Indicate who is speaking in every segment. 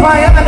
Speaker 1: fire.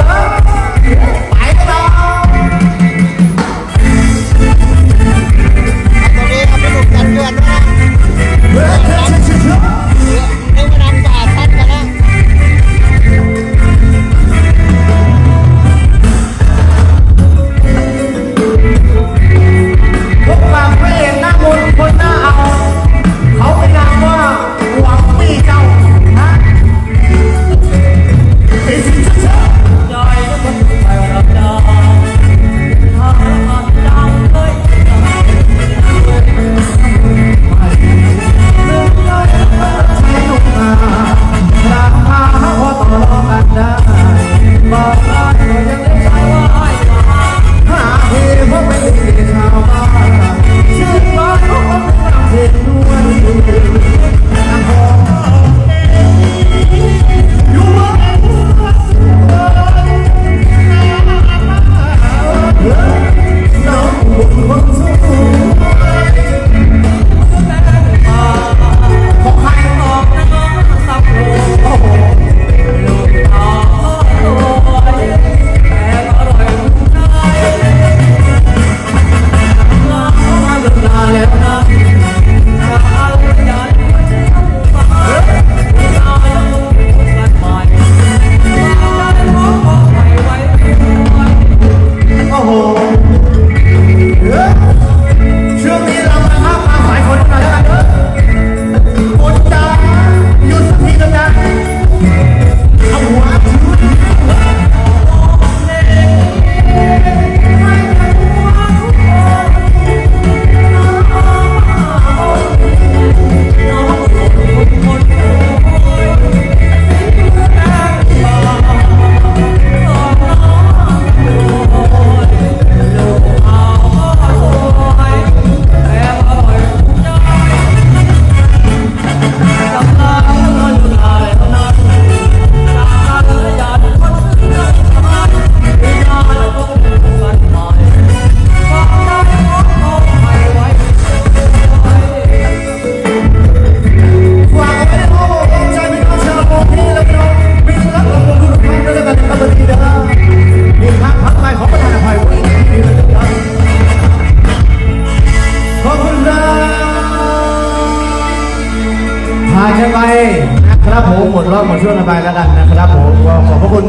Speaker 1: ค
Speaker 2: รับ
Speaker 1: ผมหมดร
Speaker 2: อบ
Speaker 1: ห
Speaker 2: มด
Speaker 1: ช่วงระบายแล้วกันนะครับผมก็ขอบพระคุณ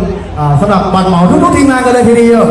Speaker 1: สำหรับบัตรเหมาทุกๆทีมงานกันเลยทีเดียว